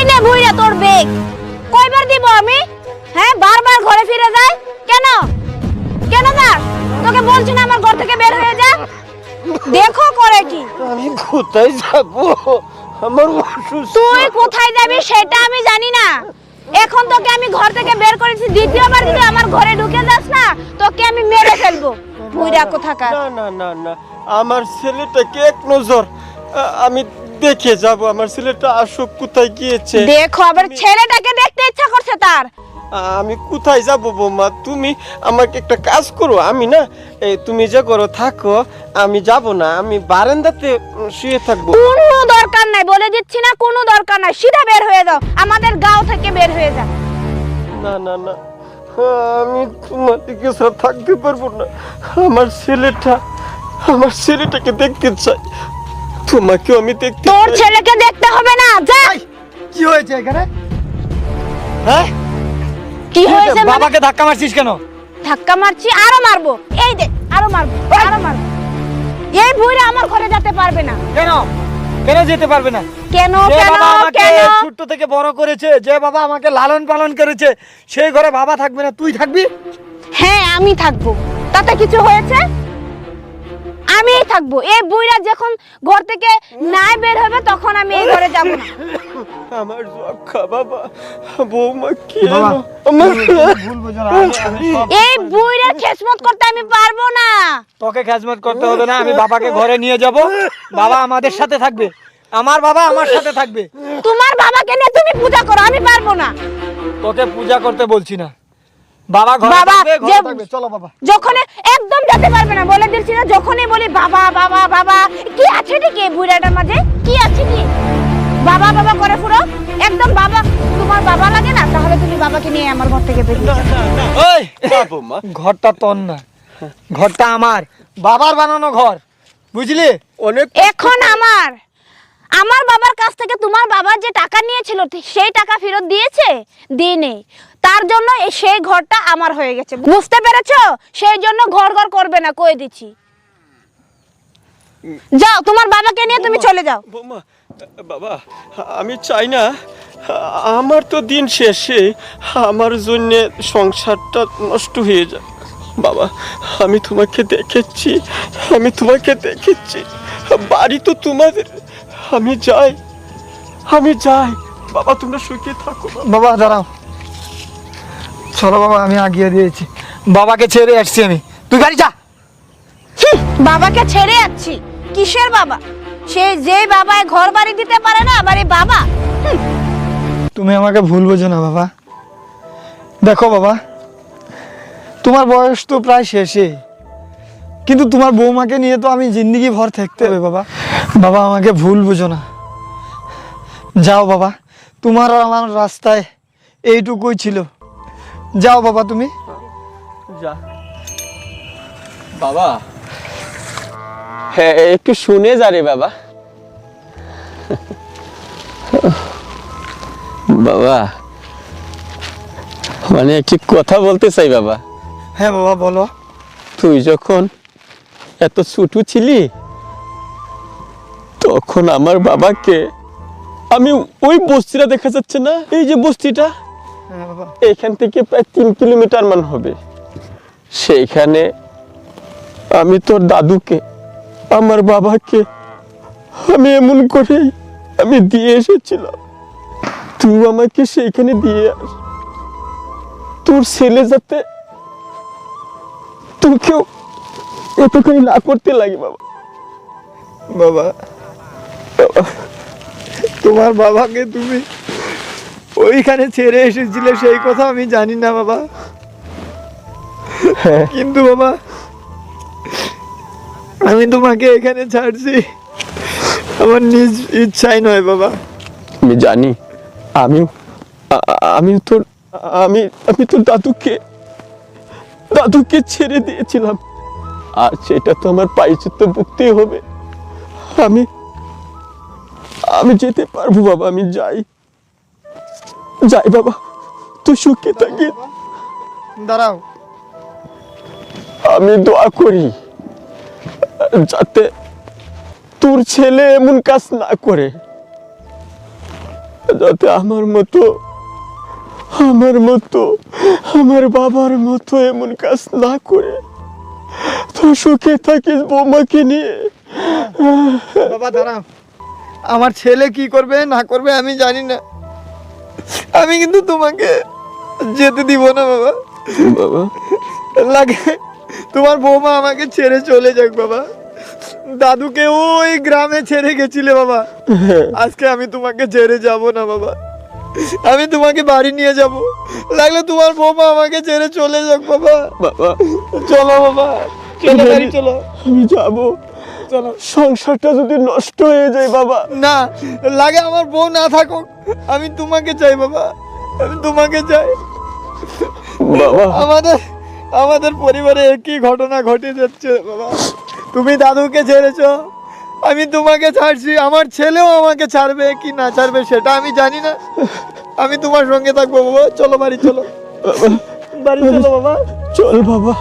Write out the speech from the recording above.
এই নে বুইরা তোর বেগ কয়বার দিব আমি হ্যাঁ বারবার ঘরে ফিরে যায় কেন কেন তোকে বলছি না আমার ঘর থেকে বের হয়ে যা দেখো করে কি আমি কোথায় যাব আমার অসুস্থ তুই কোথায় যাবি সেটা আমি জানি না এখন তোকে আমি ঘর থেকে বের করেছি দ্বিতীয়বার যদি আমার ঘরে ঢুকে যাস না তোকে আমি মেরে ফেলব বুইরা কোথাকার না না না না আমার ছেলেটাকে এক নজর আমি দেখে যাব আমার ছেলেটা আসুক কোথায় গিয়েছে? দেখো আবার ছেলেটাকে দেখতে ইচ্ছা করছে তার। আমি কোথায় যাব বৌমা? তুমি আমাকে একটা কাজ করো আমি না এই তুমি যে করো থাকো আমি যাব না আমি বারান্দাতে শুয়ে থাকব। কোনো দরকার নাই বলে দিচ্ছি না কোনো দরকার নাই। সিধা বের হয়ে যাও আমাদের গাঁও থেকে বের হয়ে যাও। না না না আমি তোমার দিকে ছাড়া থাকতে পারব না। আমার ছেলেটা আমার ছেলেটাকে দেখতে চাই। তোমাকেও আমি দেখতে তোর ছেলেকে দেখতে হবে না যা। কি হয়েছে এখানে? হ্যাঁ? কি হয়েছে? মানে? বাবাকে ধাক্কা মারছিস কেন? ধাক্কা মারছি আরও মারবো। এই দে আরও মারবো আরও মারবো। এই বুইরা আমার ঘরে যেতে পারবে না। কেন? কেন যেতে পারবে না? কেন কেন কেন? ছোট্ট থেকে বড় করেছে যে বাবা আমাকে লালন পালন করেছে সেই ঘরে বাবা থাকবে না। তুই থাকবি? হ্যাঁ আমি থাকব। তাতে কিছু হয়েছে? আমিই থাকব। এই বুইরা যখন ঘর থেকে নাই বের হবে তখন আমি এই ঘরে যাব না। আমার যক্ষা বাবা। বৌমা কি এই বুইরার খেসমত করতে আমি পারব না। তোকে খেজমত করতে হবে না আমি বাবাকে ঘরে নিয়ে যাব। বাবা আমাদের সাথে থাকবে। আমার বাবা আমার সাথে থাকবে। তোমার বাবাকে নিয়ে তুমি পূজা করো আমি পারব না। তোকে পূজা করতে বলছি না। বাবা চলো বাবা যখন একদম যেতে পারবে না বলে দিচ্ছি না যখনই বলি বাবা বাবা বাবা কি আছে বুড়াটার মাঝে কি আছে কি বাবা বাবা করে পুরো একদম বাবা তোমার বাবা লাগে না তাহলে তুমি বাবাকে নিয়ে আমার ঘর থেকে বেরিয়ে ওই ঘরটা তোর না ঘরটা আমার বাবার বানানো ঘর বুঝলি অনেক এখন আমার আমার বাবার কাছ থেকে তোমার বাবা যে টাকা নিয়েছিল সেই টাকা ফেরত দিয়েছে দিনে তার জন্য সেই ঘরটা আমার হয়ে গেছে। বুঝতে পেরেছ? সেই জন্য ঘর ঘর করবে না কয়ে দিচ্ছি? যাও তোমার বাবাকে নিয়ে তুমি চলে যাও। বৌমা বাবা আমি চাই না আমার তো দিন শেষে আমার জন্য সংসারটা নষ্ট হয়ে যায় বাবা আমি তোমাকে দেখেছি আমি তোমাকে দেখেছি। বাড়ি তো তোমাদের আমি যাই আমি যাই। বাবা তোমরা সুখে থাকো। বাবা। বাবা দাঁড়াও। চলো বাবা আমি আগিয়ে দিয়েছি। বাবাকে ছেড়ে আসছি আমি। তুই গাড়ি যা। বাবাকে ছেড়ে যাচ্ছি। কিসের বাবা? সে যে বাবায় ঘর বাড়ি দিতে পারে না এই বাবা। তুমি আমাকে ভুল বোঝো না বাবা। দেখো বাবা তোমার বয়স তো প্রায় শেষে। কিন্তু তোমার বৌমাকে নিয়ে তো আমি জিন্দগি ভর থাকতে হবে বাবা। বাবা আমাকে ভুল বোঝো না। যাও বাবা তোমার আমার রাস্তায় এইটুকুই ছিল। যাও বাবা তুমি। যা। বাবা। হ্যাঁ একটু শুনে যা রে বাবা। বাবা। মানে একটি কথা বলতে চাই বাবা। হ্যাঁ বাবা বলো। তুই যখন এত ছোট ছিলি তখন আমার বাবাকে আমি ওই বস্তিটা দেখা যাচ্ছে না? এই যে বস্তিটা? এখান থেকে প্রায় তিন কিলোমিটার মান হবে। সেইখানে আমি তোর দাদুকে, আমার বাবাকে, আমি এমন করে আমি দিয়ে এসেছিলাম। তুই আমাকে সেইখানে দিয়ে আস। তোর ছেলে যাতে তোকেও এতখানি না করতে লাগে বাবা বাবা, তোমার বাবাকে তুমি ওইখানে ছেড়ে এসেছিলে সেই কথা আমি জানি না বাবা। কিন্তু বাবা আমি তোমাকে এখানে ছাড়ছি। আমার নিজ ইচ্ছাই নয় বাবা। আমি জানি। আমি আমি তোর আমি আমি তোর দাদুকে দাদুকে ছেড়ে দিয়েছিলাম। আর সেটা তো আমার পাইচিত্য ভুগতেই হবে। আমি আমি যেতে পারব বাবা আমি যাই। যাই বাবা তুই সুখে থাকি। দাঁড়াও। আমি দোয়া করি যাতে তোর ছেলে এমন কাজ না করে যাতে আমার মতো আমার মতো আমার বাবার মতো এমন কাজ না করে। তো সুখে থাকিস বৌমাকে নিয়ে। বাবা দাঁড়াও। আমার ছেলে কি করবে না করবে আমি জানি না। আমি কিন্তু তোমাকে যেতে দিব না বাবা। বাবা। লাগে তোমার বৌমা আমাকে ছেড়ে চলে যাক বাবা। দাদুকে ওই গ্রামে ছেড়ে গেছিলে বাবা। আজকে আমি তোমাকে ছেড়ে যাব না বাবা। আমি তোমাকে বাড়ি নিয়ে যাব। লাগলে তোমার বৌমা আমাকে ছেড়ে চলে যাক বাবা। বাবা। চলো বাবা। চলো বাড়ি চলো। আমি যাব। চলো সংসারটা যদি নষ্ট হয়ে যায় বাবা। না লাগে আমার বউ না থাকুক আমি তোমাকে চাই বাবা। আমি তোমাকে চাই। বাবা। আমাদের আমাদের পরিবারে একই ঘটনা ঘটে যাচ্ছে বাবা। তুমি দাদুকে ছেড়েছো আমি তোমাকে ছাড়ছি আমার ছেলেও আমাকে ছাড়বে কি না ছাড়বে সেটা আমি জানি না। আমি তোমার সঙ্গে থাকব বাবা। চলো বাড়ি চলো। বাড়ি চলো বাবা। চল বাবা।